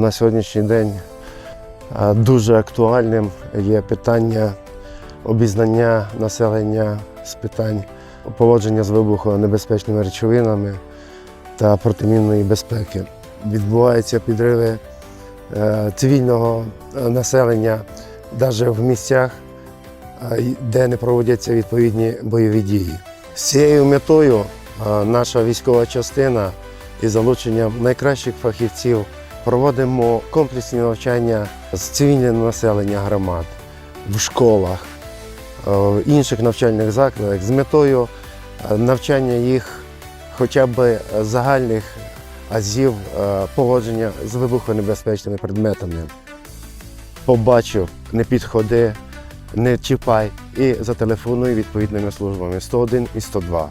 На сьогоднішній день е, дуже актуальним є питання обізнання населення з питань поводження з вибухонебезпечними речовинами та протимінної безпеки. Відбуваються підриви е, цивільного е, населення навіть в місцях, де не проводяться відповідні бойові дії. З цією метою наша військова частина із залученням найкращих фахівців проводимо комплексні навчання з цивільного населення громад в школах, е, в інших навчальних закладах з метою е, навчання їх хоча б загальних азів е, поводження з вибухонебезпечними предметами. Побачив, не підходи, не чіпай і зателефонуй відповідними службами 101 і 102.